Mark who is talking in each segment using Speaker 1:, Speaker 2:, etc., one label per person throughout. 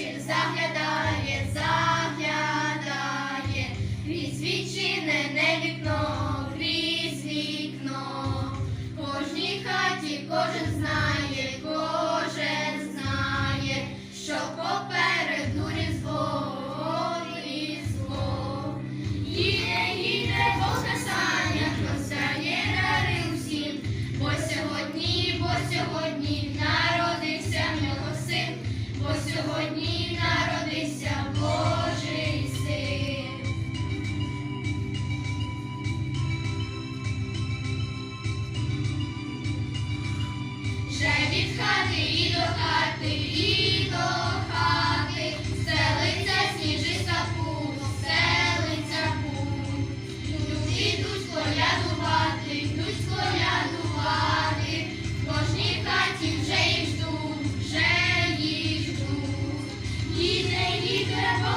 Speaker 1: чи заглядає. сьогодні народився Божий син. Вже від хати і до хати, і до хати, селиться сніжиста путь, селиться путь, люди йдуть коляду.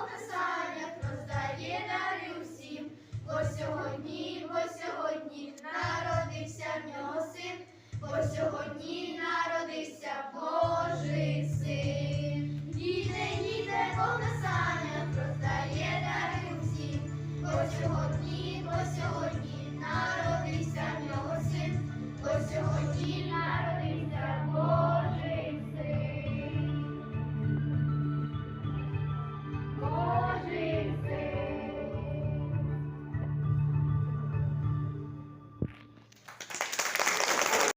Speaker 1: на санях роздає дарю всім, бо сьогодні, бо сьогодні народився в нього.